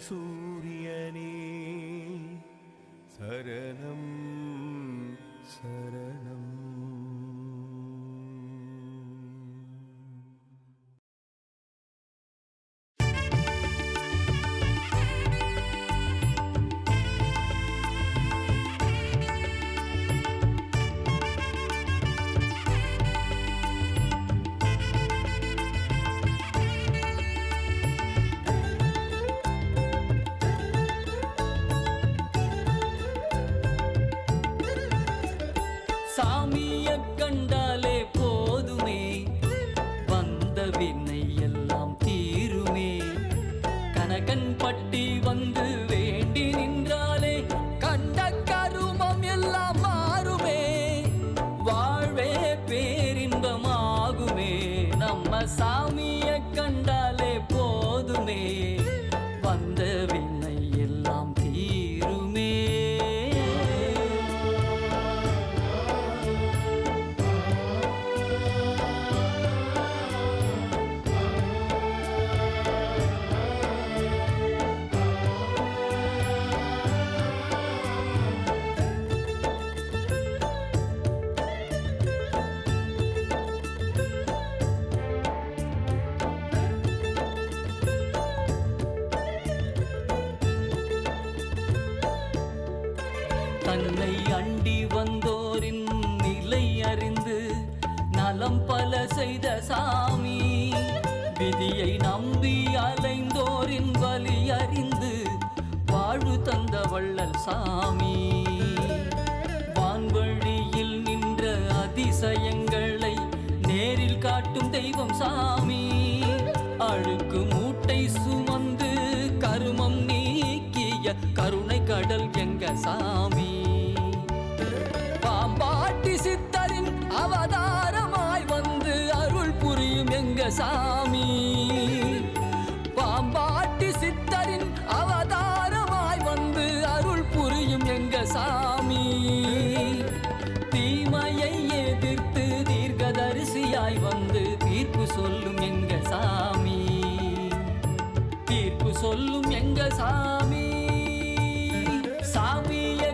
சூரியனே சரணம் சரணம் சாமிய கண்டாலே போதுமே. வந்த வினை எல்லாம் தீருமே. கனகன் பட்டி வந்து தன்னை அண்டி வந்தோரின் நிலை அறிந்து நலம் பல செய்த சாமி. விதியை நம்பி அலைந்தோரின் வலி அறிந்து வாழ்வு தந்த வள்ளல் சாமி. வான்வழியில் நின்ற அதிசயங்களை நேரில் காட்டும் தெய்வம் சாமி. அழுக்கு மூட்டை சுமந்து கருமம் நீக்கிய கருணை அவதாரமாய் வந்து அருள் புரியும் எங்க சாமி. பாம்பாட்டி சித்தரின் அவதாரமாய் வந்து அருள் புரியும் எங்க சாமி. தீமையை எதிர்த்து தீர்க்கதரிசியாய் வந்து தீர்ப்பு சொல்லும் எங்க சாமி. தீர்ப்பு சொல்லும் எங்க சாமி. சாமிய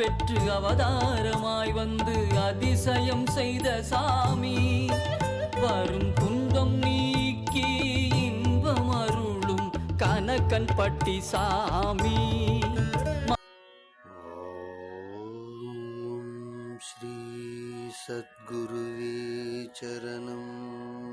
பெற்று அவதாரமாய் வந்து அதிசயம் செய்த சாமி. வரும் துன்பம் நீக்கி இன்பம் அருளும் கனக்கன் பட்டி சாமி. ஸ்ரீ சத்குருவே சரணம்.